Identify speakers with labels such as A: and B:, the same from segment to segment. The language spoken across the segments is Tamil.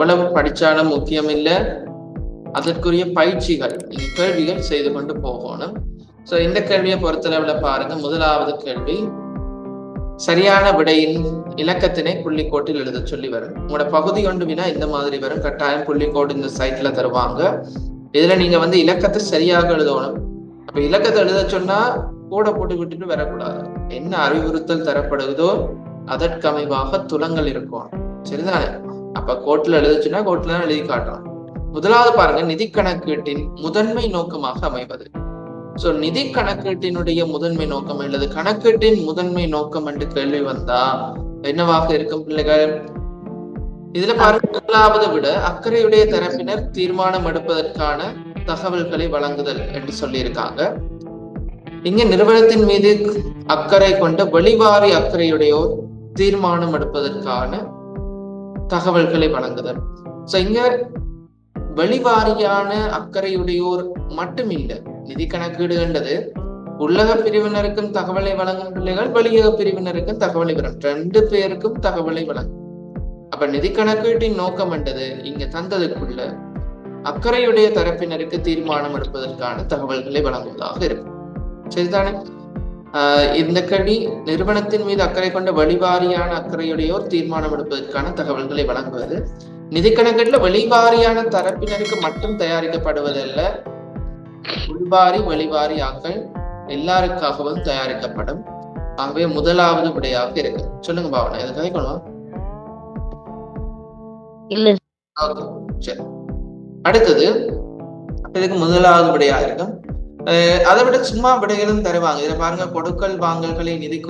A: எவ்வளவு படிச்சாலும் முக்கியம் இல்லை அதற்குரிய பயிற்சிகள் கேள்விகள் செய்து கொண்டு போகணும். ஸோ இந்த கேள்வியை பொறுத்தளவில் பாருங்க. முதலாவது கேள்வி சரியான விடையின் இலக்கத்தினை புள்ளிக்கோட்டில் எழுத சொல்லி வரும். உங்களோட பகுதி ஒன்று வினா இந்த மாதிரி வரும். கட்டாயம் புள்ளிக்கோடு இந்த சைட்ல தருவாங்க. இதுல நீங்க வந்து இலக்கத்தை சரியாக எழுதணும். அப்ப இலக்கத்தை எழுத சொன்னா கூட போட்டு விட்டுட்டு வரக்கூடாது. என்ன அறிவுறுத்தல் தரப்படுதோ அதற்கமைவாக துலங்கள் இருக்கும். சரிதானே? அப்ப கோர்ட்ல எழுதுச்சுன்னா கோர்ட்ல தான் எழுதி காட்டணும் முதலாவது பாருங்க நிதி கணக்கீட்டின் முதன்மை நோக்கமாக அமைவது. சோ நிதி கணக்கீட்டினுடைய முதன்மை நோக்கம் அல்லது கணக்கீட்டின் முதன்மை நோக்கம் என்று கேள்வி வந்தா என்னவாக இருக்கும் பிள்ளைகள்? இதுல பாருங்க முதலாவது விட அக்கறையுடைய தரப்பினர் தீர்மானம் எடுப்பதற்கான தகவல்களை வழங்குதல் என்று சொல்லியிருக்காங்க. இங்க நிறுவனத்தின் மீது அக்கறை கொண்ட வெளிவாரி அக்கறையுடையோர் தீர்மானம் எடுப்பதற்கான தகவல்களை வழங்குதல். ஸோ இங்க வெளிவாரியான அக்கறையுடையோர் மட்டும் இல்லை நிதி கணக்கீடுன்றது உள்ளக பிரிவினருக்கும் தகவலை வழங்கும் பிள்ளைகள் வெளியக பிரிவினருக்கும் தகவலை வழங்கும். ரெண்டு பேருக்கும் தகவலை வழங்கும். அப்ப நிதி கணக்கீட்டின் நோக்கம் என்றது இங்க தந்ததுக்குள்ள அக்கறையுடைய தரப்பினருக்கு தீர்மானம் எடுப்பதற்கான தகவல்களை வழங்குவதாக இருக்கும். சரிதானே? இந்த கடி நிறுவனத்தின் மீது அக்கறை கொண்ட வழிவாரியான அக்கறையுடையோர் தீர்மானம் எடுப்பதற்கான தகவல்களை வழங்குவது. நிதி கணக்கீட்டுல வெளிவாரியான தரப்பினருக்கு மட்டும் தயாரிக்கப்படுவதல்ல உள்வாரி ஆக்கள் எல்லாருக்காகவும் தயாரிக்கப்படும். ஆகவே முதலாவது விடையாக இருக்கு. சொல்லுங்க பாவனா இது கேட்கணும்
B: இல்ல.
A: சரி. அடுத்தது இதுக்கு முதலாவது விடையா இருக்கும் அதை விட சும்மா விடைகளும் தருவாங்க. இதை பாருங்க கொடுக்கல் வாங்கல்களை நிதி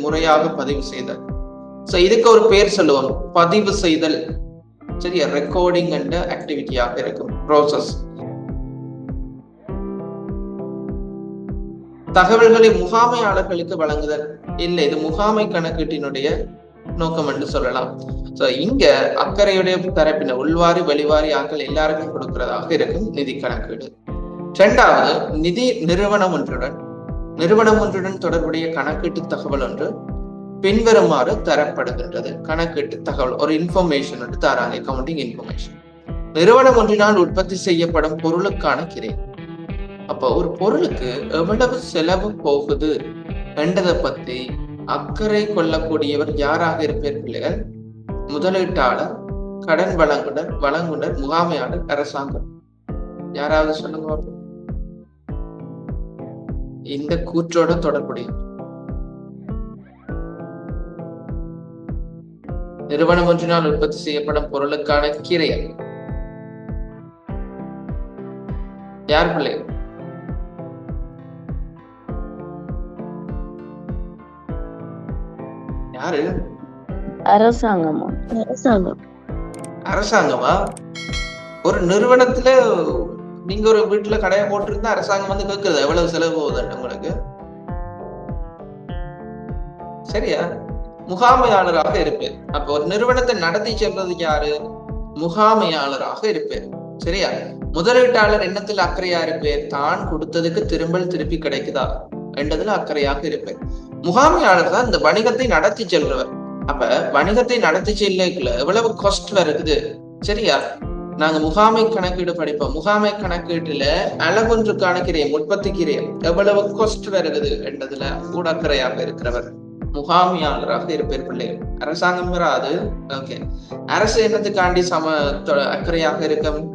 A: முறையாக பதிவு செய்தல். ஸோ இதுக்கு ஒரு பேர் சொல்லுவோம். பதிவு செய்தல். சரியா? ரெக்கார்டிங் என்ற ஆக்டிவிட்டியாக இருக்கும். ப்ராசஸ் தகவல்களை முகாமையாளர்களுக்கு வழங்குதல். இல்லை இது முகாமை கணக்கீட்டினுடைய நோக்கம் என்று சொல்லலாம். சோ இங்க அக்கறையுடைய தரப்பினர் உள்வாரி வெளிவாரி ஆக்கள் எல்லாருக்கும் கொடுக்கிறதாக இருக்கும் நிதி கணக்கீடு. இரண்டாவது நிதி நிறுவனம் ஒன்றுடன். நிறுவனம் ஒன்றுடன் தொடர்புடைய கணக்கீட்டு தகவல் ஒன்று பின்வருமாறு தரப்படுகின்றது. கணக்கீட்டு தகவல் ஒரு இன்ஃபர்மேஷன் என்று தராங்க அக்கௌண்டிங் இன்ஃபர்மேஷன் நிறுவனம் ஒன்றினால் உற்பத்தி செய்யப்படும் பொருளுக்கான கிரை. அப்போ ஒரு பொருளுக்கு எவ்வளவு செலவு போகுது என்றதை பத்தி அக்கறை கொள்ளக்கூடியவர் யாராக இருப்பீர்கள் முதலீட்டாளர் கடன் வழங்குனர் வழங்குனர் முகாமையாளர் அரசாங்கம். யாராவது சொல்லுங்க இந்த கூற்றோட தொடர்புடைய நிறுவனம் ஒன்றினால் உற்பத்தி செய்யப்படும் பொருளுக்கான கிரையர் யார் பிள்ளை? யாரு?
B: அரசாங்கமா? அரசாங்கம்.
A: அரசாங்கமா? ஒரு நிறுவனத்துல நீங்க ஒரு வீட்டுல கடையை போட்டிருந்தா அரசாங்கம் வந்து கேட்குறது எவ்வளவு செலவு போகுதுன்னு உங்களுக்கு? சரியா? முகாமையாளராக இருப்பேன். அப்ப ஒரு நிறுவனத்தை நடத்தி செல்றது யாரு? முகாமையாளராக இருப்பேன். சரியா? முதலீட்டாளர் எண்ணத்தில் அக்கறையா இருப்பேன். தான் கொடுத்ததுக்கு திரும்பல் திருப்பி கிடைக்குதா? என்றதுல அக்கறையாக இருப்பேன். முகாமையாளர் தான் இந்த வணிகத்தை நடத்தி செல்றவர். அப்ப வணிகத்தை நடத்தி செல்லக்குள்ள எவ்வளவு காஸ்ட் வருது சரியா? நாங்க முகாமை கணக்கீடு படிப்போம். முகாமை கணக்கீட்டுல அளவொன்று உற்பத்தி கீரை எவ்வளவு கொஸ்ட் வருகிறது என்றதுல கூட அக்கறையாக இருக்கிறவர் முகாமியாளராக இருப்பேர் பிள்ளைகள் அரசாங்கம் வராது. ஓகே அரசு என்னத்துக்காண்டி சம அக்கறையாக இருக்கும்?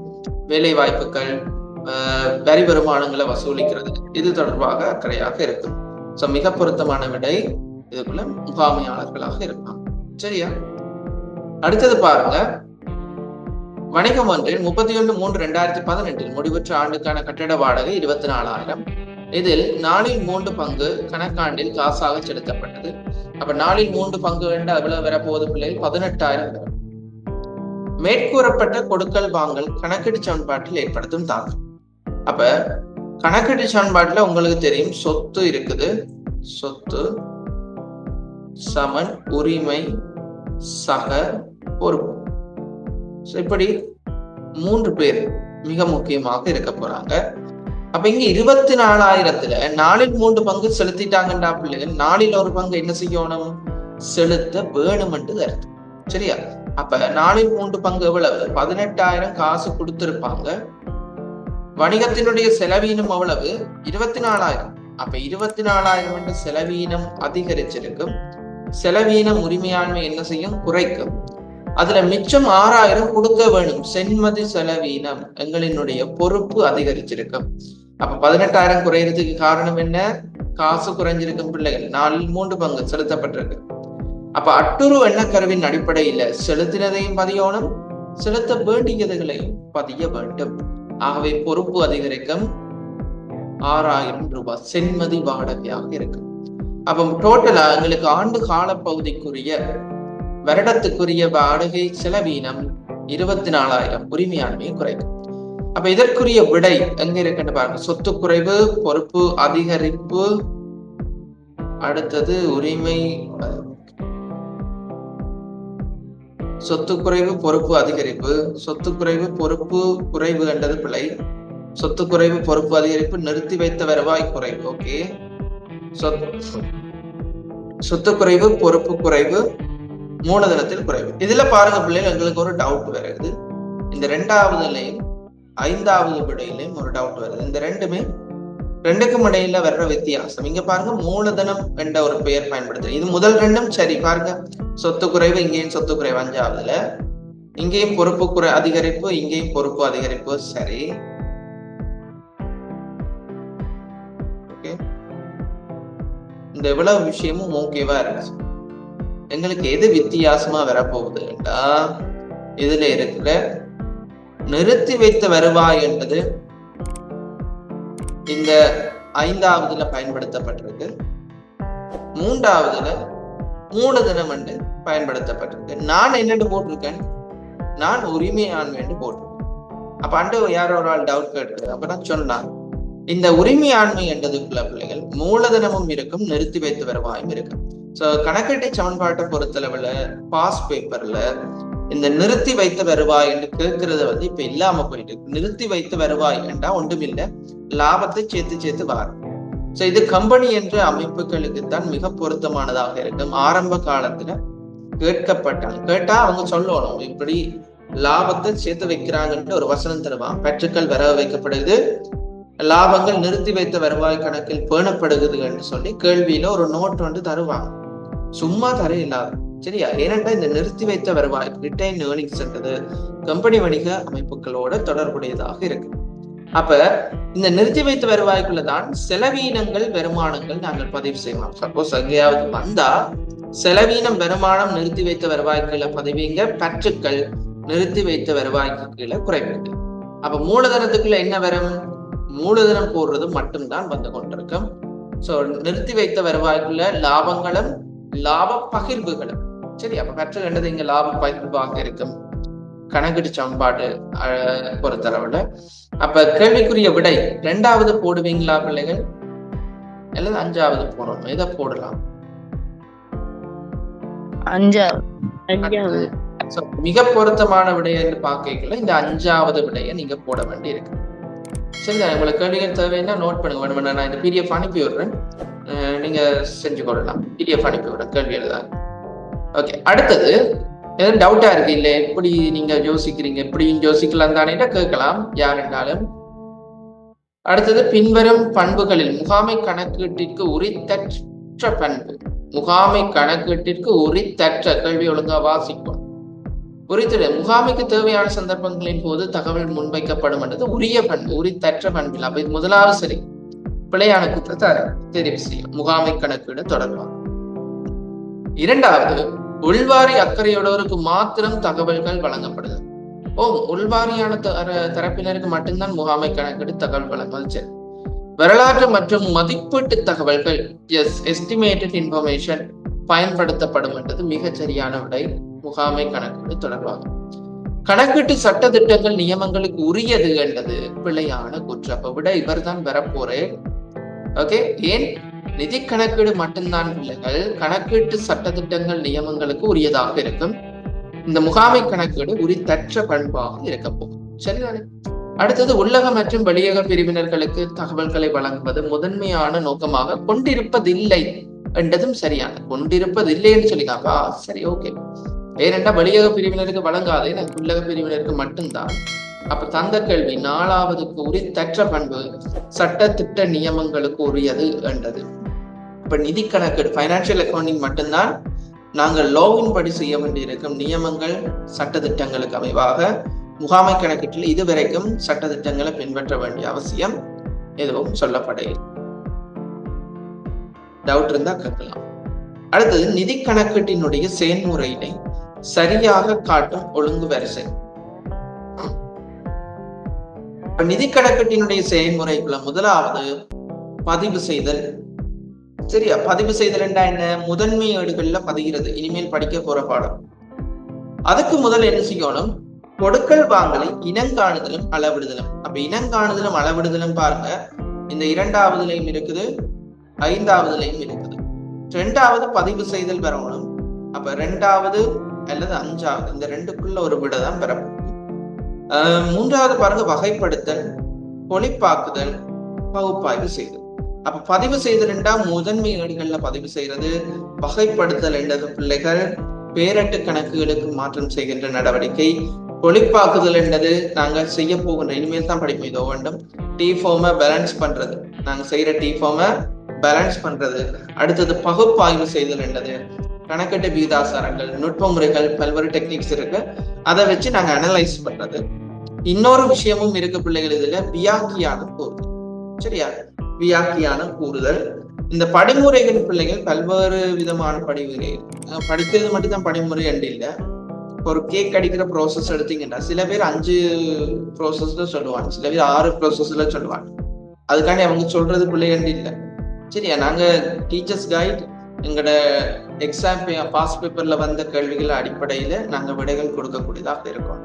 A: வேலை வாய்ப்புகள் ஆஹ் வரி வருமானங்களை வசூலிக்கிறது. இது தொடர்பாக அக்கறையாக இருக்கும். ஸோ மிக பொருத்தமான விடை இதுக்குள்ள முகாமையாளர்களாக இருப்பாங்க. சரியா? அடுத்தது பாருங்க. வணிகம் ஒன்றில் முப்பத்தி ஒன்று மூன்று ரெண்டாயிரத்தி பதினெட்டில் முடிவுற்ற ஆண்டுக்கான கட்டட வாடகை இருபத்தி நாலாயிரம் இதில் நாலில் மூன்று பங்கு கணக்காண்டில் காசாக செலுத்தப்பட்டது. அப்ப நாலில் மூன்று பங்கு வேண்ட எவ்வளவு வரப்போகுது பிள்ளைகள் பதினெட்டாயிரம் வரும். மேற்கூறப்பட்ட கொடுக்கல் வாங்கல் கணக்கீடு சமன்பாட்டில் ஏற்படுத்தும் தாக்கம். அப்ப கணக்கீடு சமன்பாட்டில் உங்களுக்கு தெரியும் சொத்து இருக்குது. சொத்து சமன் உரிமை சக பொறுப்பு. இப்படி மூன்று பேர் மிக முக்கியமாக இருக்க போறாங்க. அப்ப இங்க இருபத்தி நாலாயிரத்துல நாலில் மூன்று பங்கு செலுத்திட்டாங்கன்றா பிள்ளைகள் நாலில் ஒரு பங்கு என்ன செய்யணும்? செலுத்த வேணும்ன்றது அர்த்தம் சரியா? அப்ப நாலில் மூன்று பங்கு எவ்வளவு? பதினெட்டாயிரம் காசு கொடுத்திருப்பாங்க. வணிகத்தினுடைய செலவீனம் எவ்வளவு இருபத்தி நாலாயிரம் அப்ப இருபத்தி நாலாயிரம் என்று செலவீனம் அதிகரிச்சிருக்கும். செலவீனம் உரிமையாண்மை என்ன செய்யும்? குறைக்கும். அதுல மிச்சம் ஆறாயிரம் கொடுக்க வேணும். சென்மதி செலவீனம் எங்களினுடைய பொறுப்பு அதிகரிச்சிருக்கும். அப்ப பதினெட்டாயிரம் குறையறதுக்கு காரணம் என்ன? காசு குறைஞ்சிருக்கும் பிள்ளைகள். நாலில் மூன்று பங்கு செலுத்தப்பட்டிருக்கு. அப்ப அட்டுரு எண்ணக்கருவின் அடிப்படையில செலுத்தினதையும் பதியணும். செலுத்த வேண்டியதுகளையும் பதிய வேண்டும். ஆகவே பொறுப்பு அதிகரிக்கும். ஆறாயிரம் ரூபாய் சென்மதி வாடகையாக இருக்கும். அப்ப டோட்டலா எங்களுக்கு ஆண்டு கால பகுதிக்குரிய வருடத்துக்குரிய வாடகை செலவீனம் இருபத்தி நாலாயிரம் உரிமையாண்மையை குறைக்கும் அப்ப இதற்குரிய விடை எங்க இருக்குன்னு பாருங்க. சொத்து குறைவு பொறுப்பு அதிகரிப்பு. அடுத்தது உரிமை சொத்து குறைவு பொறுப்பு அதிகரிப்பு. சொத்து குறைவு பொறுப்பு குறைவு என்றது பிழை. சொத்து குறைவு பொறுப்பு அதிகரிப்பு நிறுத்தி வைத்த வருவாய் குறைவு. ஓகே. சொத்து குறைவு பொறுப்பு குறைவு. மூலதனத்தில் குறைவு. இதுல பாருங்க பிள்ளைகள் எங்களுக்கு ஒரு டவுட் வருது. இந்த ரெண்டாவதுலையும் ஐந்தாவது விடையிலையும் ஒரு டவுட் வருது. இந்த ரெண்டுமே ரெண்டுக்கும் இடையில வர்ற வித்தியாசம். இங்க பாருங்க மூலதனம் என்ற ஒரு பெயர் பயன்படுத்துறேன். இது முதல் ரெண்டும் சரி பாருங்க. சொத்து குறைவு இங்கேயும் சொத்து குறைவு அஞ்சாவதுல. இங்கேயும் பொறுப்பு குறை அதிகரிப்பு இங்கேயும் பொறுப்பு அதிகரிப்பு சரி. ஓகே இந்த இவ்வளவு விஷயமும் ஓகேவா இருக்கு எங்களுக்கு எது வித்தியாசமா வரப்போகுதுன்னா இதுல இருக்கிற நிறுத்தி வைத்த வருவாய் என்பது இந்த ஐந்தாவதுல பயன்படுத்தப்பட்டிருக்கு. மூன்றாவதுல மூலதனம் என்று பயன்படுத்தப்பட்டிருக்கு. நான் என்னென்று போட்டிருக்கேன்? நான் உரிமையாண்மை என்று போட்டிருக்கேன். அப்ப அண்டு யாரோ ஒரு ஆள் டவுட் கேட்டு அப்ப நான் சொன்னான் இந்த உரிமையாண்மை என்றதுக்குள்ள பிள்ளைகள் மூலதனமும் இருக்கும் நிறுத்தி வைத்து வருவாயும் இருக்கும். சோ கணக்கீட்டை சமன்பாட்டை பொறுத்தளவுல பாஸ் பேப்பர்ல இந்த நிறுத்தி வைத்த வருவாய் என்று கேட்கறது வந்து இப்ப இல்லாம போயிட்டு நிறுத்தி வைத்த வருவாய் என்றா ஒன்றுமில்ல லாபத்தை சேர்த்து சேர்த்து வாரும் சோ இது கம்பெனி என்ற அமைப்புகளுக்கு தான் மிக பொருத்தமானதாக இருக்கும். ஆரம்ப காலத்துல கேட்கப்பட்டாங்க. கேட்டா அவங்க சொல்லணும் இப்படி லாபத்தை சேர்த்து வைக்கிறாங்கன்னு ஒரு வசனம் தருவான் பற்றுக்கள் வரவு வைக்கப்படுது லாபங்கள் நிறுத்தி வைத்த வருவாய் கணக்கில் பேணப்படுகிறது என்று சொல்லி கேள்வியில ஒரு நோட் வந்து தருவாங்க. சும்மா தர இல்லாத சரியா? ஏனென்றால் இந்த நிறுத்தி வைத்த வருவாய் ரிட்டைன் ஏர்னிங்ஸ் என்றது கம்பெனி வணிக அமைப்புகளோட தொடர்புடையதாக இருக்கு. அப்ப இந்த நிறுத்தி வைத்த வருவாய்க்குள்ள தான் செலவீனங்கள் வருமானங்கள் நாங்கள் பதிவு செய்யலாம். சப்போஸ் எங்கேயாவது வந்தா செலவீனம் வருமானம் நிறுத்தி வைத்த வருவாய்க்குள்ள பதிவீங்க பற்றுக்கள் நிறுத்தி வைத்த வருவாய்க்கு கீழே குறைப்பீங்க அப்ப மூலதனத்துக்குள்ள என்ன வரும்? மூலதனம் போடுறது மட்டும்தான் வந்து கொண்டிருக்கும். சோ நிறுத்தி வைத்த வருவாய்க்குள்ள லாபங்களும் லாப பகிர்வுகளும் சரி அப்ப கற்று கண்டது இங்க லாப பகிர்வாக இருக்கும். கணக்கீடு சமன்பாடு அஹ், பொறுத்தளவுல. அப்ப கேள்விக்குரிய விடை ரெண்டாவது போடுவீங்களா பிள்ளைகள்? அல்லது அஞ்சாவது போடணும் எதை போடலாம்? மிக பொருத்தமான விடை என்று பார்க்கல இந்த அஞ்சாவது விடையை நீங்க போட வேண்டி இருக்கு சரிதான் உங்களுக்கு கேள்விகள் தேவைன்னா நோட் பண்ணுங்க. வேணுமென்னா நான் இந்த பிடிஎஃப் அனுப்பி விடுறேன். நீங்க செஞ்சு கொள்ளலாம். பிடிஎஃப் அனுப்பி விடுறேன் கேள்வி எழுதாங்க ஓகே அடுத்தது எதுவும் டவுட்டா இருக்கு இல்ல எப்படி நீங்க யோசிக்கிறீங்க? எப்படி யோசிக்கலாம் தானே கேட்கலாம். யார் என்றாலும் அடுத்தது பின்வரும் பண்புகளில் முகாமை கணக்கீட்டிற்கு உரித்தற்ற பண்பு. முகாமை கணக்கீட்டிற்கு உரித்தற்ற. கேள்வி ஒழுங்கா வாசிக்கும். உரித்திட முகாமைக்கு தேவையான சந்தர்ப்பங்களின் போது தகவல் முன்வைக்கப்படும் என்றது உரிய பண்பு உரித்தற்ற பண்பில் அப்ப இது முதலாவது சரி பிழையான குற்றத்தை தெரிவு செய்யும். முகாமை கணக்கீடு தொடர்பாக. இரண்டாவது உள்வாரி அக்கறையுள்ளவருக்கு மாத்திரம் தகவல்கள் வழங்கப்படுது ஓ உள்வாரியான தர- தரப்பினருக்கு மட்டும்தான் முகாமை கணக்கீடு தகவல் வழங்குவது சரி வரலாற்று மற்றும் மதிப்பீட்டு தகவல்கள் எஸ் எஸ்டிமேட்டட் இன்ஃபர்மேஷன் பயன்படுத்தப்படும் என்றது மிகச் சரியான விடை. முகாமை கணக்கிட்டு தொடர்பாக கணக்கீட்டு சட்ட திட்டங்கள் நியமங்களுக்கு உரியது என்பது பிழையான குற்றம். அப்ப விட இவர்தான் வரப்போறேன். ஓகே ஏன்? நிதி கணக்கீடு மட்டும்தான் பிள்ளைகள் கணக்கீட்டு சட்ட திட்டங்கள் நியமங்களுக்கு உரியதாக இருக்கும். இந்த முகாமை கணக்கீடு உரித்தற்ற பண்பாக இருக்க போகும். சரிதானே? அடுத்தது உள்ளக மற்றும் வெளியக பிரிவினர்களுக்கு தகவல்களை வழங்குவது முதன்மையான நோக்கமாக கொண்டிருப்பதில்லை. என்றதும் சரியான. கொண்டிருப்பதில்லைன்னு சொல்லிக்காப்பா சரி ஓகே ஏனென்றால் வெளியக பிரிவினருக்கு வழங்காது எனக்கு உள்ளக பிரிவினருக்கு மட்டும்தான். அப்ப தந்த கேள்வி நாலாவதுக்கு தற்ற பண்பு சட்ட திட்ட நியமங்களுக்கு உரியது என்றது. இப்ப நிதி கணக்கு ஃபைனான்சியல் அக்கௌண்டிங் மட்டும்தான். நாங்கள் லோவின் படி செய்ய வேண்டியிருக்கும் நியமங்கள் சட்ட திட்டங்களுக்கு அமைவாக. முகாமை கணக்கீட்டில் இதுவரைக்கும் சட்ட திட்டங்களை பின்பற்ற வேண்டிய அவசியம் எதுவும் சொல்லப்படையில் டவுட் இருந்தா கேட்கலாம். அடுத்தது நிதி கணக்கீட்டினுடைய செயல்முறையினை. சரியாக காட்டும் ஒழுங்கு வரிசை. நிதி கணக்கீட்டினுடைய செயல்முறைக்குள்ள முதலாவது பதிவு செய்தல். சரியா? பதிவு செய்தல் என்ன? முதன்மை ஏடுகள்ல பதிகிறது. இனிமேல் படிக்க போற பாடம். அதுக்கு முதல் என்ன செய்யணும்? கொடுக்கல் வாங்கலை இனங்காணுதலும் அளவிடுதலும். அப்ப இனங்காணுதலும் அளவிடுதலும் பாருங்க. இந்த இரண்டாவதுலையும் இருக்குது ஐந்தாவதுலையும் இருக்குது. ரெண்டாவது பதிவு செய்தல் வரணும் அப்ப ரெண்டாவது அல்லது அஞ்சாவது இந்த ரெண்டுக்குள்ள ஒரு விடை தான் பெறப்படும் ஆஹ் மூன்றாவது பாருங்க வகைப்படுத்தல் பொழிப்பாக்குதல் பகுப்பாய்வு செய்தல். அப்ப பதிவு செய்தல் முதன்மை ஏடுகள்ல பதிவு செய்யறது வகைப்படுத்தல் என்றது பிள்ளைகள் பேரட்டு கணக்குகளுக்கு மாற்றம் செய்கின்ற நடவடிக்கை. பொழிப்பாக்குதல் என்றது நாங்க செய்ய போகின்ற இனிமேல் தான் படிப்போம் இதோ வேண்டும். டீ ஃபார்மை பேலன்ஸ் பண்றது. நாங்க செய்யற டீ ஃபார்மை பேலன்ஸ் பண்றது. அடுத்தது பகுப்பாய்வு செய்தல் என்றது கணக்கெட்டு விகிதாசாரங்கள் நுட்ப முறைகள் பல்வேறு டெக்னிக்ஸ் இருக்கு. அதை வச்சு நாங்க அனலைஸ் பண்றது. இன்னொரு விஷயமும் இருக்கு பிள்ளைகள் இதுல வியாக்கியான கூறுதல். சரியா? வியாக்கியான கூறுதல். இந்த படிமுறைகள் பிள்ளைகள் பல்வேறு விதமான படிமுறை. படிக்கிறது மட்டும்தான் படிமுறை அண்டு இல்லை. ஒரு கேக் அடிக்கிற ப்ராசஸ் எடுத்தீங்கன்னா சில பேர் அஞ்சு ப்ராசஸ்ல சொல்லுவாங்க சில பேர் ஆறு ப்ராசஸ்ல சொல்லுவாங்க. அதுக்காண்டி அவங்க சொல்றது பிள்ளைகள் இல்லை. சரியா? நாங்க டீச்சர்ஸ் கைட் எங்களோட எக்ஸாம் பாஸ் பேப்பர்ல வந்த கேள்விகள் அடிப்படையில நாங்கள் விடைகள் கொடுக்கக்கூடியதாக இருக்கோம்.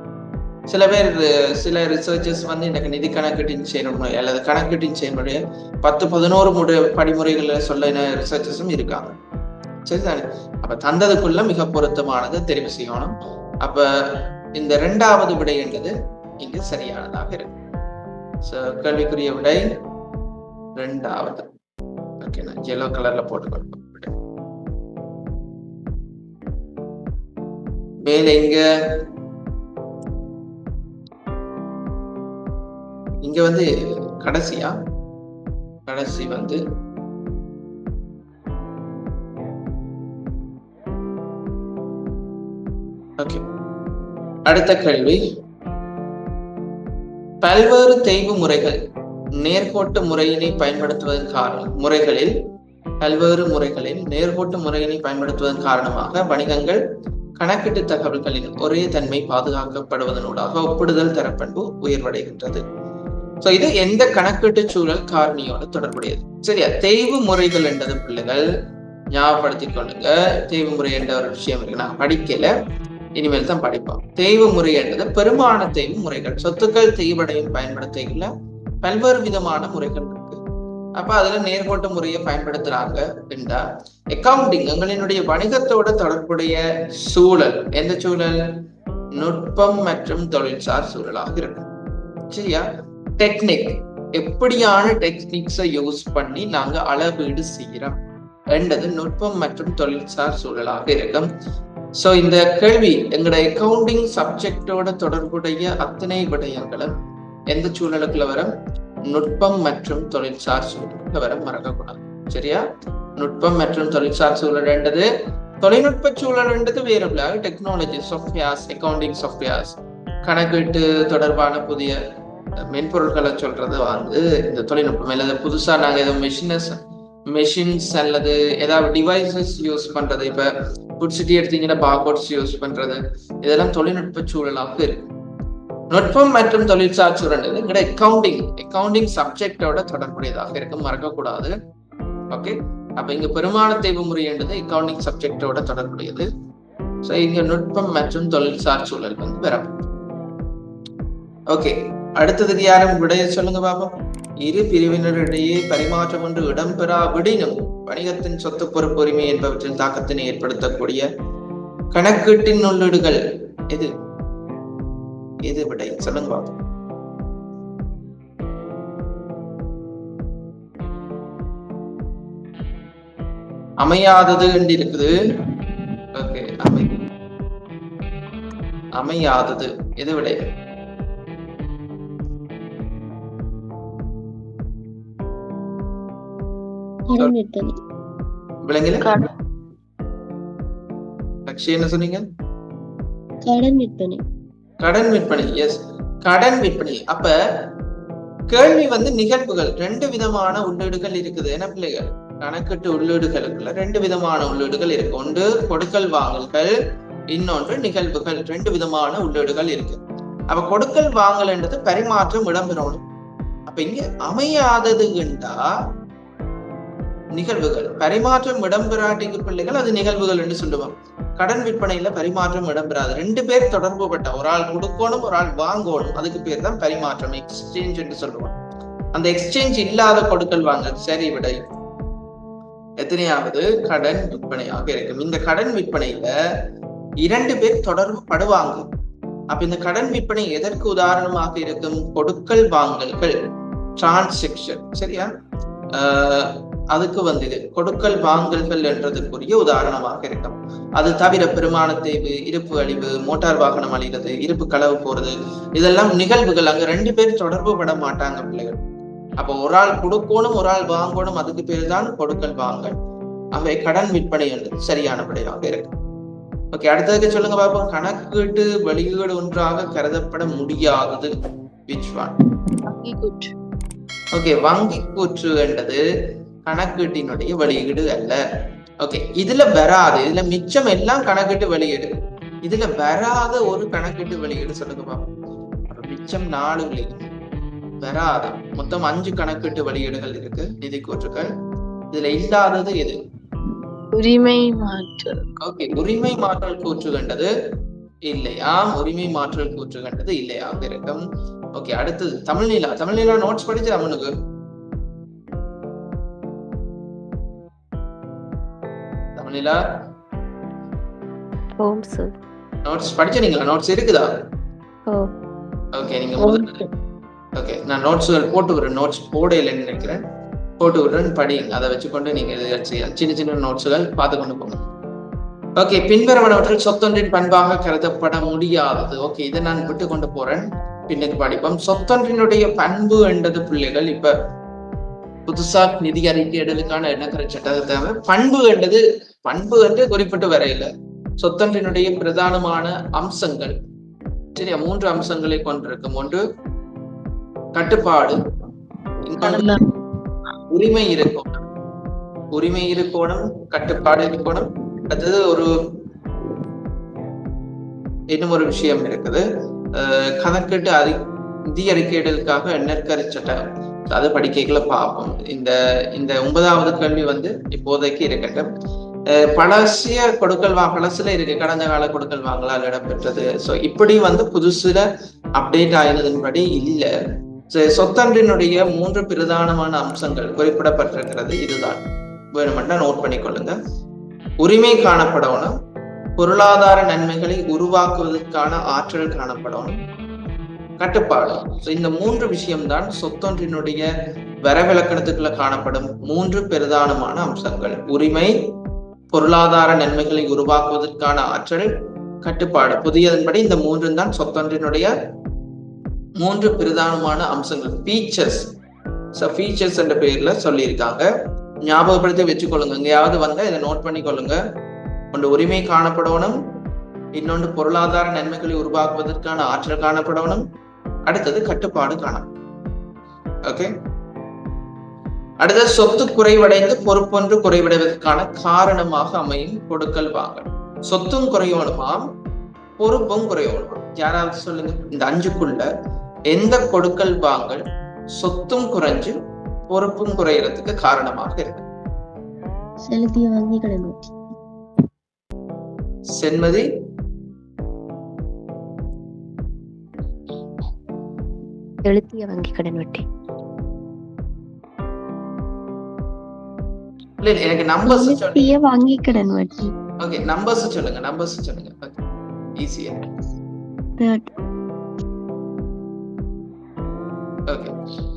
A: சில பேர் சில ரிசர்ச்சர்ஸ் வந்து எனக்கு நிதி கணக்கீட்டின் செயல்முறை அல்லது கணக்கீட்டின் செயல்முறை பத்து பதினோரு முறை படிமுறைகளை சொல்ல ரிசர்ச்சர்ஸும் இருக்காங்க. சரிதானே? அப்ப தந்ததுக்குள்ள மிக பொருத்தமானதை தெரிவு செய்யணும். அப்ப இந்த இரண்டாவது விடை என்பது இங்கு சரியானதாக இருக்கு. ஸோ கேள்விக்குரிய விடை ரெண்டாவது. ஓகே நான் எல்லோ கலர்ல போட்டுக்கொள்வோம். மேல இங்க இங்க வந்து கடைசியா? கடைசி வந்து ஓகே அடுத்த கேள்வி. பல்வேறு தேய்வு முறைகள் நேர்கோட்டு முறையினை பயன்படுத்துவதன் காரணம் முறைகளில் பல்வேறு முறைகளில் நேர்கோட்டு முறையினை பயன்படுத்துவதன் காரணமாக வணிகங்கள் கணக்கீட்டு தகவல்களின் ஒரே தன்மை பாதுகாக்கப்படுவதனூடாக ஒப்பிடுதல் தரப்பண்பு உயர்வடைகின்றது. சோ இது எந்த கணக்கீட்டு சூழல் காரணியோட தொடர்புடையது? சரியா தேய்வு முறைகள் என்றது பிள்ளைகள் ஞாபகப்படுத்திக் கொள்ளுங்க. தேய்வு முறை என்ற ஒரு விஷயம் இருக்கு. நான் படிக்கல. இனிமேல் தான் படிப்போம். தேய்வு முறை என்றது பெருமான தேய்வு முறைகள். சொத்துக்கள் தேய்வடையும் பயன்படுத்திக்கல பல்வேறு விதமான முறைகள் இருக்கு. அப்ப அதுல நேர்கோட்டு முறையை பயன்படுத்துறாங்க. என்றா அக்கவுண்டிங் எங்களினுடைய வணிகத்தோட தொடர்புடைய சூழல். எந்த சூழல்? நுட்பம் மற்றும் தொழில்சார் சூழலாக இருக்கும். சரியா? டெக்னிக் எப்படியான டெக்னிக்ஸை யூஸ் பண்ணி நாங்க அளவீடு செய்யறோம். என்றது நுட்பம் மற்றும் தொழில்சார் சூழலாக இருக்கும். சோ இந்த கேள்வி எங்களோட அக்கவுண்டிங் சப்ஜெக்டோட தொடர்புடைய அத்தனை விடயங்களும் எந்த சூழலுக்குள்ள வரும்? நுட்பம் மற்றும் தொழிற்சார் சூழலுக்கு வர மறக்கக்கூடாது. சரியா? நுட்பம் மற்றும் தொழிற்சார் சூழல் என்றது தொழில்நுட்ப சூழல் என்றது வேறு டெக்னாலஜி சாஃப்ட்வேர்ஸ் அக்கௌண்டிங் சாஃப்ட்வேர்ஸ் கணக்கீட்டு தொடர்பான புதிய மென்பொருட்களை சொல்றது வந்து இந்த தொழில்நுட்பம். அல்லது புதுசா நாங்க ஏதோ மெஷினஸ் மெஷின்ஸ் அல்லது ஏதாவது டிவைசஸ் யூஸ் பண்றது. இப்ப ஃபுட் சிட்டி எடுத்தீங்கன்னா பார்கோட்ஸ் யூஸ் பண்றது. இதெல்லாம் தொழில்நுட்ப சூழலாக இருக்கு. நுட்பம் மற்றும் தொழிற்சார் சூழல் எங்கட அக்கவுண்டிங் அக்கவுண்டிங் சப்ஜெக்டோட தொடர்புடையதாக இருக்கு மறக்கக்கூடாது. ஓகே அப்ப இங்க பெருமான தேர்வு முறை என்றது அக்கவுண்டிங் சப்ஜெக்டோட தொடர்புடையது. ஸோ இங்க நுட்பம் மற்றும் தொழில்சார் சூழல் வந்து பெறப்படும் ஓகே அடுத்ததுக்கு யாரும் விடைய சொல்லுங்க பாப்போம் இரு பிரிவினரிடையே பரிமாற்றம் ஒன்று இடம்பெறா விடினும் வணிகத்தின் சொத்து பொறுப்பு உரிமை என்பவற்றின் தாக்கத்தினை ஏற்படுத்தக்கூடிய கணக்கீட்டின் உள்ளீடுகள் எது? எது விடை சொல்லுங்க பாப்போம் அமையாதது இருக்குது ஓகே அமை அமையாதது. எது விடை? விளங்கல லக்ஷி என்ன சொன்னீங்க?
B: கடன் விற்பனை
A: கடன் விற்பனை எஸ் கடன் விற்பனை. அப்ப கேள்வி வந்து நிகழ்வுகள். ரெண்டு விதமான உள்ளீடுகள் இருக்குது. என்ன பிள்ளைகள்? கணக்கிட்டு உள்ளீடுகளுக்குள்ள ரெண்டு விதமான உள்ளீடுகள் இருக்கு. ஒன்று கொடுக்கல் வாங்கல்கள். இன்னொன்று நிகழ்வுகள். ரெண்டு விதமான உள்ளீடுகள் இருக்கு. அப்ப கொடுக்கல் வாங்கல்ன்றது பரிமாற்றம் இடம்பெறணும். அப்ப இங்க அமையாததுண்டா நிகழ்வுகள். பரிமாற்றம் இடம்பெறாட்டிக்கு பிள்ளைகள் அது நிகழ்வுகள் என்று சொல்லுவோம் கடன் விற்பனையில பரிமாற்றம் இடம்பெறாது. ரெண்டு பேர் தொடர்பு பட்ட ஒரு ஆள் கொடுக்கணும் ஒரு ஆள் வாங்கணும். அதுக்கு பேர் தான் பரிமாற்றம் எக்ஸ்சேஞ்ச் என்று சொல்லுவோம் அந்த எக்ஸ்சேஞ்ச் இல்லாத கொடுக்கல் வாங்க சரி விடை. எத்தனையாவது கடன் விற்பனையாக இருக்கும். இந்த கடன் விற்பனையில இரண்டு பேர் தொடர்பு படுவாங்க. அப்ப இந்த கடன் விற்பனை எதற்கு உதாரணமாக இருக்கும்? கொடுக்கல் வாங்கல்கள் டிரான்சாக்ஷன் சரியா? ஆஹ் அதுக்கு வந்து இது கொடுக்கல் வாங்கல்கள் என்றதுக்குரிய உதாரணமாக இருக்கும். அது தவிர பெருமான தேய்வு இருப்பு அழிவு மோட்டார் வாகனம் அழிகிறது இருப்பு களவு போறது இதெல்லாம் நிகழ்வுகள். அங்க ரெண்டு பேர் தொடர்பு பட மாட்டாங்க பிள்ளைகள். அப்ப ஒரு ஆள் கொடுக்கணும் ஒரு ஆள் வாங்கணும் அதுக்கு பேர் தான் கொடுக்கல் வாங்கல். அவை கடன் விற்பனை என்று சரியான விடையாக இருக்கு ஓகே அடுத்ததுக்கு சொல்லுங்க பாப்போம். கணக்கீட்டு வெளியீடு ஒன்றாக கருதப்பட முடியாதது. விச் ஒன் ஓகே வங்கி கூற்று என்றது கணக்கீட்டினுடைய வெளியீடு அல்ல. ஓகே இதுல வராது. இதுல மிச்சம் எல்லாம் கணக்கீட்டு வெளியீடு. இதுல வராத ஒரு கணக்கீட்டு வெளியீடு சொல்லுங்க பாப்போம். அப்ப மிச்சம் நாலு வெளியீடு வராது. மொத்தம் அஞ்சு கணக்கீட்டு வெளியீடுகள் இருக்கு. நிதி கூற்றுகள். இதுல இல்லாதது எது?
B: உரிமை மாற்றல்
A: ஓகே உரிமை மாற்றல் கூற்று கண்டது இல்லையா? உரிமை மாற்றல் கூற்று கண்டது இல்லையாக இருக்கும். ஓகே அடுத்தது தமிழ்நிலா. தமிழ்நிலா நோட்ஸ் படிச்சு அவனுக்கு தமிழ்நிலா
B: ஓம் சார்
A: நோட்ஸ் படிச்சீங்களா நோட்ஸ் இருக்குதா?
B: ஓ.
A: ஓகே நீங்க முதல்ல ஓகே நான் நோட்ஸ்கள் போட்டு விடுறேன். நோட்ஸ் போட இல்லைன்னு நினைக்கிறேன். போட்டு விடுறேன் படிங்க அதை வச்சுக்கொண்டு நீங்க. சின்ன சின்ன நோட்ஸ்கள் பார்த்து கொண்டு போங்க. ஓகே பின்வருவனவற்றில் சொத்தொன்றின் பண்பாக கருதப்பட முடியாதது. ஓகே இதை நான் விட்டு கொண்டு போறேன். பின்னுக்கு படிப்போம். சொத்தொன்றினுடைய பண்பு என்றது பிள்ளைகள். இப்ப புதுசா நிதி அறிக்கையிடலுக்கான எண்ணக்கரை சட்டத்தை தேவை. பண்பு என்றது பண்பு என்று குறிப்பிட்டு வரையில சொத்தன்றினுடைய பிரதானமான அம்சங்கள். சரியா? மூன்று அம்சங்களை கொண்டிருக்கும். ஒன்று கட்டுப்பாடு. உரிமை இருக்கணும் உரிமை இருக்கணும் கட்டுப்பாடு இருக்கணும் அடுத்தது ஒரு இன்னும் ஒரு விஷயம் இருக்குது. அஹ் கணக்கீட்டு அறி நிதி அறிக்கையிடலுக்காக எண்ணற்கரை சட்டம். அது படிக்கைகளை பார்ப்போம். இந்த இந்த ஒன்பதாவது கேள்வி வந்து இப்போதைக்கு இருக்கட்டும். பழசிய கொடுக்கல் வா பழசுல இருக்கு. கடந்த கால கொடுக்கல் வாங்கலால் இடம்பெற்றது ஸோ இப்படி வந்து புதுசுல அப்டேட் ஆயினதன்படி இல்லை. சொத்தன்றினுடைய மூன்று பிரதானமான அம்சங்கள் குறிப்பிடப்பட்டிருக்கிறது. இதுதான். வேணுமென்றா நோட் பண்ணிக்கொள்ளுங்க. உரிமை காணப்படணும். பொருளாதார நன்மைகளை உருவாக்குவதற்கான ஆற்றல் காணப்படணும். கட்டுப்பாடு. இந்த மூன்று விஷயம்தான் சொத்தொன்றினுடைய வரவிலக்கணத்துக்குள்ள காணப்படும் மூன்று பிரதானமான அம்சங்கள். உரிமை பொருளாதார நன்மைகளை உருவாக்குவதற்கான ஆற்றல் கட்டுப்பாடு. புதியதன்படி இந்த மூன்றும் தான் சொத்தொன்றினுடைய மூன்று பிரதானமான அம்சங்கள். ஃபீச்சர்ஸ் ஸோ ஃபீச்சர்ஸ் என்ற பெயர்ல சொல்லியிருக்காங்க. ஞாபகப்படுத்தி வச்சுக்கொள்ளுங்க. எங்கேயாவது வந்தா இதை நோட் பண்ணிக்கொள்ளுங்க. ஒன்று உரிமை காணப்படணும். இன்னொன்று பொருளாதார நன்மைகளை உருவாக்குவதற்கான ஆற்றல் காணப்படணும். அடுத்தது கட்டுப்பாடு காணும் ஓகே அடுத்தது சொத்து குறைவடைந்து பொறுப்பொன்று குறைவடைவதற்கான காரணமாக அமையும் கொடுக்கல் வாங்கல். சொத்தும் குறையணுமாம் பொறுப்பும் குறையணுமாம் யாராவது சொல்லுங்க. இந்த அஞ்சுக்குள்ள எந்த கொடுக்கல் வாங்கல் சொத்தும் குறைஞ்சு பொறுப்பும் குறையறதுக்கு காரணமாக இருக்கு.
B: செலுத்திய வங்கி கடன் வட்டி
A: சென்மதி?
B: செலுத்திய வங்கி கடன் வட்டி.
A: இல்ல எனக்கு நம்பர்ஸ் சொல்லுங்க.
B: வங்கி கடன் வட்டி
A: ஓகே நம்பர்ஸ் சொல்லுங்க நம்பர்ஸ் சொல்லுங்க. ஈஸியா. ஓகே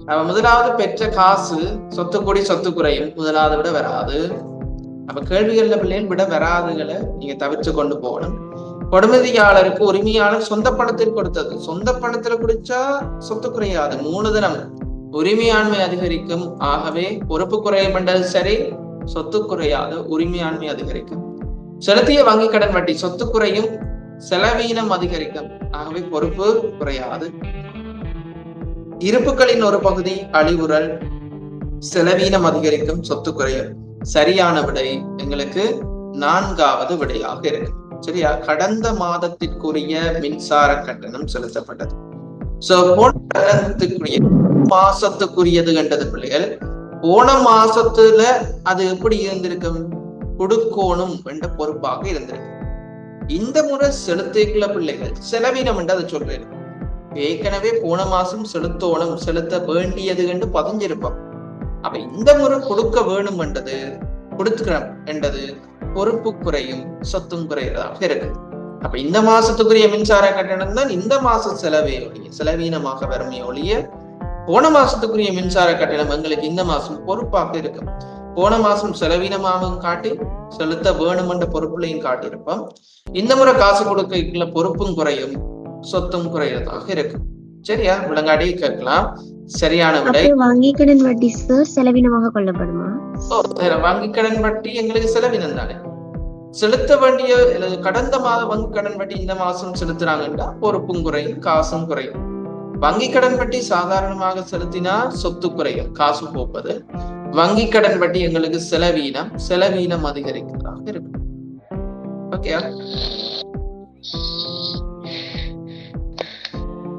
A: நம்ம முதலாவது பெற்ற காசு சொத்து கூடி சொத்து குறையும். முதலாவது விட வராது. அப்ப கேள்விகள்ல பிள்ளைகள் விட வராதுகளை நீங்க தவிர்த்து கொண்டு போகணும். கொடுமதியாளருக்கு உரிமையாளர் சொந்த பணத்தில் கொடுத்தது. சொந்த பணத்துல குடிச்சா சொத்து குறையாது. மூலதனம் உரிமையாண்மை அதிகரிக்கும். ஆகவே பொறுப்பு குறையும் என்றது சரி சொத்து குறையாத உரிமையாண்மை அதிகரிக்கும். செலுத்திய வங்கி கடன் வட்டி சொத்து குறையும் செலவீனம் அதிகரிக்கும். ஆகவே பொறுப்பு குறையாது. இருப்புகளின் ஒரு பகுதி அழிவுறல் செலவீனம் அதிகரிக்கும் சொத்து குறையும். சரியான விடை எங்களுக்கு நான்காவது விடையாக இருக்கு. சரியா? கடந்த மாதத்திற்குரிய மின்சார கட்டணம் செலுத்தப்பட்டது. சோ போன மாசத்துக்குரியது என்றது பிள்ளைகள் போன மாசத்துல அது எப்படி இருந்திருக்கும்? கொடுக்கோணும் என்ற பொறுப்பாக இருந்திருக்கு. இந்த முறை செலுத்திக்குள்ள பிள்ளைகள். செலவினம் என்று அதை சொல்றேன். ஏற்கனவே போன மாசம் செலுத்தோணும் செலுத்த வேண்டியது என்று பதிஞ்சிருப்போம். அப்ப இந்த முறை கொடுக்க வேணும் என்றது கொடுத்துக்கிறோம் என்றது பொறுப்பு குறையும் சொத்தும் குறையதாக இருக்கு. அப்ப இந்த மாசத்துக்குரிய மின்சார கட்டணம் தான் இந்த மாச செலவே ஒழிய செலவீனமாக வறுமை ஒழிய போன மாசத்துக்குரிய மின்சார கட்டணம் எங்களுக்கு இந்த மாசம் பொறுப்பாக இருக்கும் போன மாசம் செலவீனமாகவும் காட்டி செலுத்த வேணும் என்ற பொறுப்புலையும் காட்டியிருப்போம். இந்த முறை காசு கொடுக்கல பொறுப்பும் குறையும் சொத்தும் குறையறதாக இருக்கு. சரியா? விளங்காடி கேட்கலாம். சரியான விடை.
B: வங்கி கடன் வட்டி சார் செலவினமாக கொள்ளப்படுமா?
A: வங்கி கடன் வட்டி எங்களுக்கு செலவினம் தானே. செலுத்த வேண்டிய கடந்த மாத வங்கி கடன் வட்டி இந்த மாசம் செலுத்துறாங்கன்னா பொறுப்பும் குறையும் காசும் குறையும். வங்கி கடன் வட்டி சாதாரணமாக செலுத்தினா சொத்து குறையும் காசு போப்பது. வங்கி கடன் வட்டி எங்களுக்கு செலவீனம் செலவீனம் அதிகரிக்கிறதாக இருக்கு ஓகே.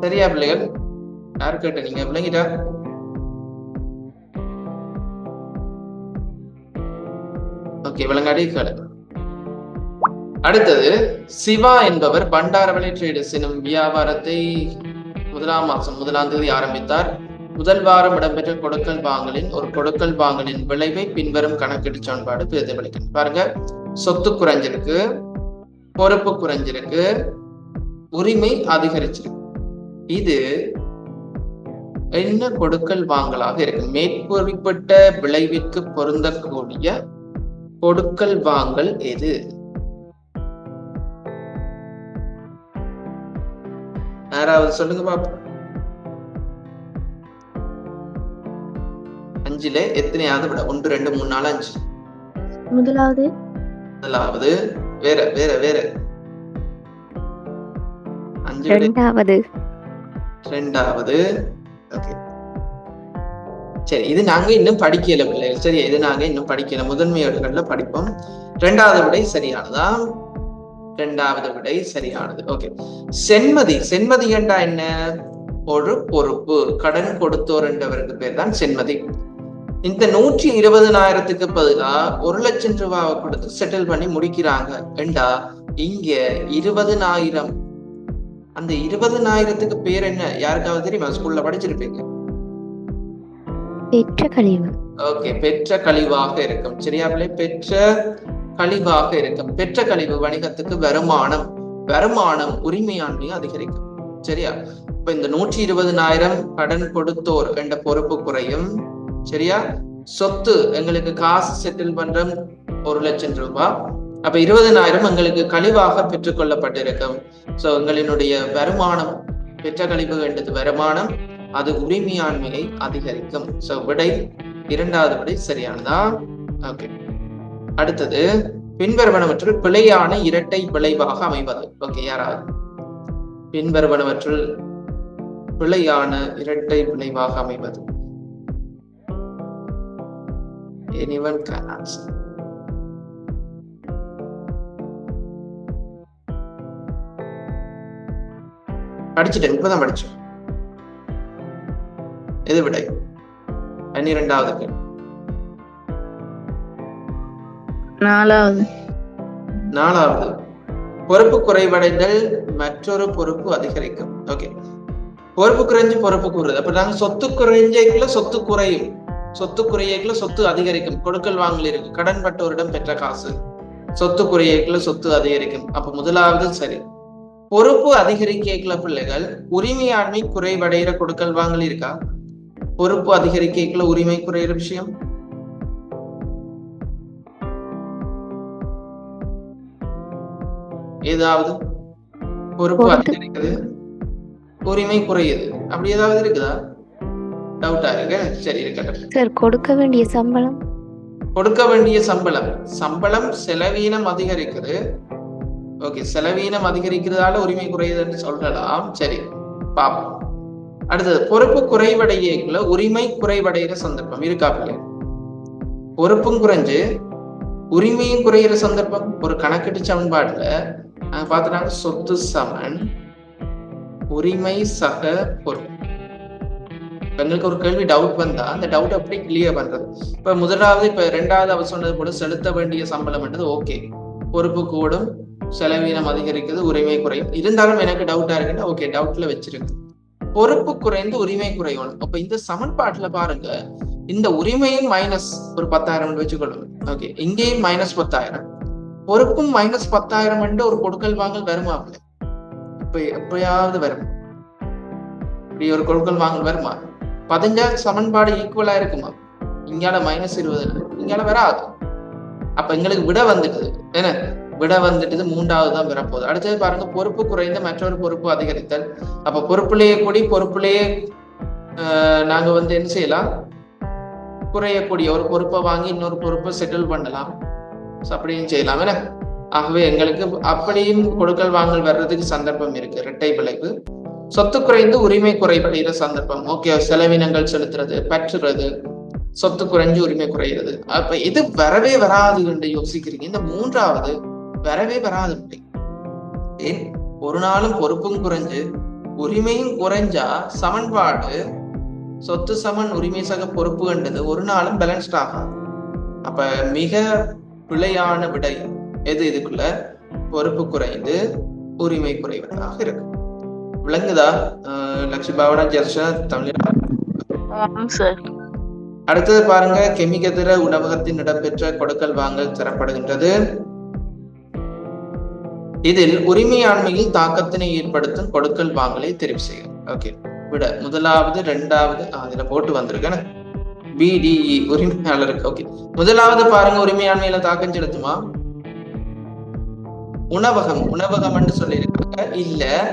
A: சரியா பிள்ளைகள்? யார் கேட்ட நீங்க விளங்கிட்டா? ஓகே விளங்காடி கேளு. அடுத்தது சிவா என்பவர் பண்டாரவளை ட்ரேடர்ஸ் எனும் வியாபாரத்தை முதலாம் மாதம் முதலாம் தேதி ஆரம்பித்தார். முதல் வாரம் இடம்பெற்ற கொடுக்கல் வாங்கலின் ஒரு கொடுக்கல் வாங்கலின் விளைவை பின்வரும் கணக்கீடு சமன்பாடு பிரதிபலிக்கும் பாருங்க. சொத்து குறைஞ்சிருக்கு பொறுப்பு குறைஞ்சிருக்கு உரிமை அதிகரிச்சிருக்கு. இது என்ன கொடுக்கல் வாங்கலாக இருக்கு? மேற்குறிப்பிட்ட விளைவிற்கு பொருந்தக்கூடிய கொடுக்கல் வாங்கல் எது? யாராவது சொல்லுங்க பாப்போம். அஞ்சுல எத்தனையாவது விட? ஒன்று ரெண்டு மூணு நாலு அஞ்சு.
B: முதலாவது.
A: முதலாவது வேற வேற வேற. அஞ்சு ரெண்டாவது. ஓகே. சரி இது நாங்க இன்னும் படிக்கல பிள்ளைகள். சரி இது நாங்க இன்னும் படிக்கல. முதன்மை ஏடுகள்ல படிப்போம். ரெண்டாவது விடை சரியானதா? ரெண்டாவது விடை சரியானது. ஓகே சென்மதி. சென்மதி என்றா என்ன? ஒரு பொறுப்பு. கடன் கொடுத்தோர் என்றவருக்கு பேர் தான் சென்மதி. இந்த நூற்றி இருபதனாயிரத்துக்கு பதிலா ஒரு லட்சம் ரூபாவை கொடுத்து செட்டில் பண்ணி முடிக்கிறாங்க. ஏண்டா? இங்க இருபதனாயிரம். அந்த இருபதனாயிரத்துக்கு பேர் என்ன? யாருக்காவது தெரியுமா? ஸ்கூல்ல படிச்சிருப்பீங்க.
B: பெற்ற கழிவு.
A: ஓகே பெற்ற கழிவாக இருக்கும். சரியா பிள்ளை? பெற்ற கழிவாக இருக்கும். பெற்ற கழிவு வணிகத்துக்கு வருமானம் வருமானம் உரிமையாண்மையை அதிகரிக்கும். சரியா? இப்ப இந்த நூற்றி இருபதனாயிரம் கடன் கொடுத்தோர் என்ற பொறுப்பு குறையும். சரியா? சொத்து எங்களுக்கு காசு செட்டில் பண்றோம் ஒரு லட்சம் ரூபாய். அப்ப இருபதனாயிரம் எங்களுக்கு கழிவாக பெற்றுக்கொள்ளப்பட்டிருக்கும் சோ எங்களினுடைய வருமானம் பெற்ற கழிவு என்றது வருமானம் அது உரிமையாண்மையை அதிகரிக்கும். சோ விடை இரண்டாவது விடை சரியானதா? ஓகே அடுத்தது பின்வருவனவற்றுள் பிழையான இரட்டை விளைவாக அமைவது ஓகே யாராவது? பின்வருவனவற்றுள் பிழையான இரட்டை விளைவாக அமைவது. Anyone can answer. படிச்சுட்டேன் இப்பதான் படிச்சோம் எது விடை? பன்னிரெண்டாவது கேள்வி.
C: நாலாவது.
A: நாலாவது. பொறுப்பு குறைவடைதல் மற்றொரு பொறுப்பு அதிகரிக்கும். ஓகே பொறுப்பு குறைஞ்சு பொறுப்பு கூறுது. அப்ப நாங்க சொத்து குறைஞ்சைக்குள்ள சொத்து குறையும். சொத்து குறையக்குள்ள சொத்து அதிகரிக்கும். கொடுக்கல் வாங்கல் இருக்கு. கடன் பட்டோரிடம் பெற்ற காசு. சொத்து குறையக்குள்ள சொத்து அதிகரிக்கும். அப்ப முதலாவது சரி. பொறுப்பு அதிகரிக்கக்குள்ள பிள்ளைகள் உரிமையாண்மை குறைவடைகிற கொடுக்கல் வாங்கல் இருக்கா? பொறுப்பு அதிகரிக்கக்குள்ள உரிமை குறையிற விஷயம்? ஏதாவது பொறுப்பு அதிகரிக்குது உரிமை குறையுது. அப்படி ஏதாவது இருக்குதா? டவுட்டா இருக்கு? சரி இருக்கட்டும்.
B: சார் கொடுக்க வேண்டிய சம்பளம்?
A: கொடுக்க வேண்டிய சம்பளம். சம்பளம் செலவீனம் அதிகரிக்குது. ஓகே செலவீனம் அதிகரிக்கிறதால உரிமை குறையுதுன்னு சொல்லலாம். சரி பாப்போம் அடுத்தது பொறுப்பு குறைவடையக்குள்ள உரிமை குறைவடைகிற சந்தர்ப்பம் இருக்கா பிள்ளை? பொறுப்பும் குறைஞ்சு உரிமையும் குறையிற சந்தர்ப்பம்? ஒரு கணக்கீட்டு சமன்பாடுல பார்த்துட்டாங்க. சொத்து சமன் உரிமை சக பொறுப்பு எங்களுக்கு ஒரு கேள்வி டவுட் வந்தா அந்த டவுட் அப்படி கிளியர் பண்றது. இப்ப முதலாவது இப்ப ரெண்டாவது அவர் சொன்னது போல செலுத்த வேண்டிய சம்பளம்ன்றது ஓகே பொறுப்பு கூடும் செலவீனம் அதிகரிக்குது உரிமை குறையும். இருந்தாலும் எனக்கு டவுட்டா இருக்குன்னா ஓகே டவுட்ல வச்சிருக்கு பொறுப்பு குறைந்து உரிமை குறையணும். அப்ப இந்த சமன்பாட்டுல பாருங்க இந்த உரிமையும் மைனஸ் ஒரு பத்தாயிரம் வச்சுக்கொள்ளுங்க. ஓகே இங்கேயும் மைனஸ் பத்தாயிரம். பொறுப்பும் மைனஸ் பத்தாயிரம் ஒரு கொடுக்கல் வாங்கல் வருமா இப்ப எப்பயாவது வரும். இப்படி ஒரு கொடுக்கல் வாங்கல் வருமா? பதிஞ்சா சமன்பாடு ஈக்குவலா இருக்குமா? இங்கால மைனஸ் இருபது இங்கால வராது. அப்ப எங்களுக்கு விட வந்துட்டுது என்ன? விட வந்துட்டுது மூன்றாவது தான் பெறப்போகுது அடுத்தது பாருங்க பொறுப்பு குறைந்த மற்றொரு பொறுப்பு அதிகரித்தல். அப்ப பொறுப்புலேயே கூடி பொறுப்புலேயே ஆஹ், நாங்க வந்து என்ன செய்யலாம்? குறையக்கூடிய ஒரு பொறுப்பை வாங்கி இன்னொரு பொறுப்பை செட்டில் பண்ணலாம். ஸோ அப்படியும் செய்யலாம். என்ன? ஆகவே எங்களுக்கு அப்படியும் கொடுக்கல் வாங்கல் வர்றதுக்கு சந்தர்ப்பம் இருக்கு. இரட்டை விளைவு சொத்து குறைந்து உரிமை குறைபடுகிற சந்தர்ப்பம். ஓகே செலவினங்கள் செலுத்துறது பற்றுறது. சொத்து குறைஞ்சு உரிமை குறைகிறது. அப்ப இது வரவே வராது என்று யோசிக்கிறீங்க. இந்த மூன்றாவது வரவே வராது ஏன் ஒரு நாளும் பொறுப்பும் குறைஞ்சு உரிமையும் குறைஞ்சா சமன்பாடு சொத்து சமன் உரிமை சக பொறுப்பு என்றது ஒரு நாளும் பேலன்ஸ்ட் ஆகாது. அப்ப மிக பிழையான விடை. எது இதுக்குள்ள? பொறுப்பு குறைந்து உரிமை குறைவதாக இருக்கு. விளங்குதா? லட்சுமி பாவனா ஜெர்ஷா தமிழ் அடுத்தது பாருங்க கெமிகதிர உணவகத்தின் இடம்பெற்ற கொடுக்கல் வாங்கல் தரப்படுகின்றது. இதில் உரிமையாண்மையில் தாக்கத்தினை ஏற்படுத்தும் கொடுக்கல் வாங்கலை தெரிவு செய்யும். ஓகே விட முதலாவது இரண்டாவது ஆ, இதுல போட்டு வந்திருக்கேன் பிடிஇ உரிமையாளருக்கு. ஓகே முதலாவது பாருங்க உரிமையாண்மையில தாக்கம் செலுத்துமா? உணவகம். உணவகம்னு சொல்லியிருக்காங்க. இல்ல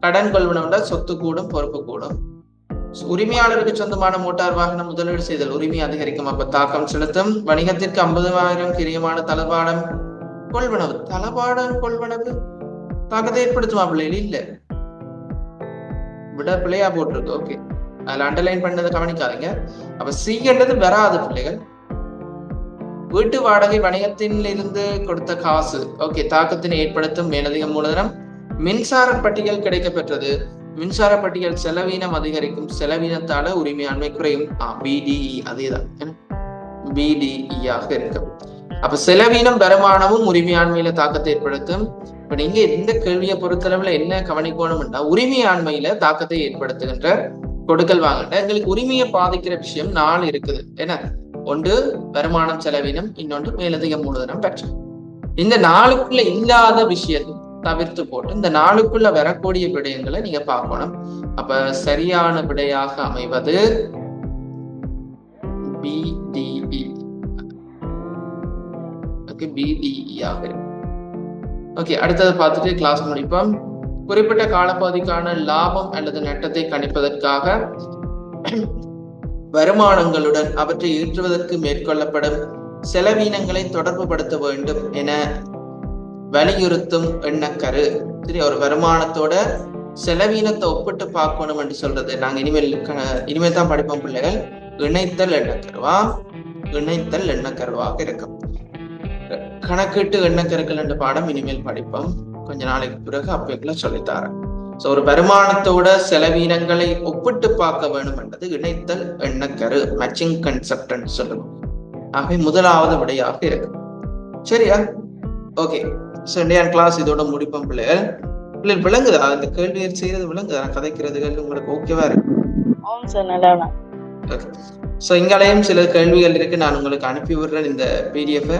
A: கடன் கொள்வனோட சொத்து கூடும் பொறுப்பு கூடும். உரிமையாளருக்கு சொந்தமான மோட்டார் வாகனம் முதலீடு செய்தல் உரிமை அதிகரிக்கும். அப்ப தாக்கம் செலுத்தும். வணிகத்திற்கு ஐம்பதாயிரம் கிரியமான தளபாடம் கொள்வனவு. தளபாடம் கொள்வனவு? தாக்கத்தை ஏற்படுத்துமா பிள்ளைகள்? இல்ல. விட பிள்ளையா போட்டிருக்கு. ஓகே அதில் அண்டர்லைன் பண்ணதை கவனிக்காதீங்க. அப்போ சி வராது பிள்ளைகள். வீட்டு வாடகை வணிகத்தில் இருந்து கொடுத்த காசு. ஓகே தாக்கத்தினை ஏற்படுத்தும் மேலதிக மூலதனம். மின்சார பட்டியல் கிடைக்கப்பெற்றது. மின்சார பட்டியல் செலவீனம் அதிகரிக்கும் செலவீனத்தால உரிமையாண்மை குறையும். பிடிஇ e, அதேதான். பிடிஇயாக e இருக்கும். அப்ப செலவீனம் வருமானமும் உரிமையாண்மையில தாக்கத்தை ஏற்படுத்தும். இப்ப நீங்க இந்த கேள்வியை பொறுத்தளவுல என்ன கவனிக்கணும்னா உரிமையாண்மையில தாக்கத்தை ஏற்படுத்துகின்ற கொடுக்கல் வாங்கல எங்களுக்கு உரிமையை பாதிக்கிற விஷயம் நாலு இருக்குது. என்ன? ஒன்று வருமானம் செலவினம். இன்னொன்று மேலதிக மூலதனம் பெற்ற இந்த நாளுக்குள்ள இல்லாத விஷயத்தை தவிர்த்து போட்டு இந்த நாளுக்குள்ள வரக்கூடிய விடயங்களை நீங்க பார்க்கணும். அப்ப சரியான விடையாக அமைவது பிடிஇ பிடிஇ ஆக ஓகே அடுத்தது பார்த்துட்டு கிளாஸ் முடிப்போம். குறிப்பிட்ட காலப்பகுதிக்கான லாபம் அல்லது நட்டத்தை கணிப்பதற்காக வருமானங்களுடன் அவற்றை ஈற்றுவதற்கு மேற்கொள்ளப்படும் செலவீனங்களை தொடர்புபடுத்த வேண்டும் என வலியுறுத்தும் எண்ணக்கரு. சரி ஒரு வருமானத்தோட செலவீனத்தை ஒப்பிட்டு பார்க்கணும் என்று சொல்றது. நாங்க இனிமேல் க- இனிமேல் தான் படிப்போம் பிள்ளைகள். இணைத்தல் எண்ணக்கருவா? இணைத்தல் எண்ணக்கருவாக இருக்கும். கணக்கிட்டு எண்ணக்கருக்கள் என்ற பாடம் இனிமேல் படிப்போம். கொஞ்ச நாளைக்கு பிறகு அப்பைக்குள்ள சொல்லித்தாரேன் சோ ஒரு வருமானத்தோட செலவீனங்களை ஒப்பிட்டு பார்க்க வேண்டும் என்றது இணைத்தல் எண்ணக்கரு மேட்சிங் கன்செப்ட் சொல்லுவோம். ஆகவே முதலாவது விடையாக இருக்கு. சரியா? ஓகே சண்டேயான் கிளாஸ் இதோட முடிப்போம் பிள்ளைகள் பிள்ளைகள் விளங்குதா? இந்த கேள்வி செய்யறது விளங்குதா? நான் கதைக்கிறதுகள் உங்களுக்கு ஓகேவா இருக்கு? ஸோ இங்காலையும் சில கேள்விகள் இருக்கு. நான் உங்களுக்கு அனுப்பி விடுறேன் இந்த பிடிஎஃப்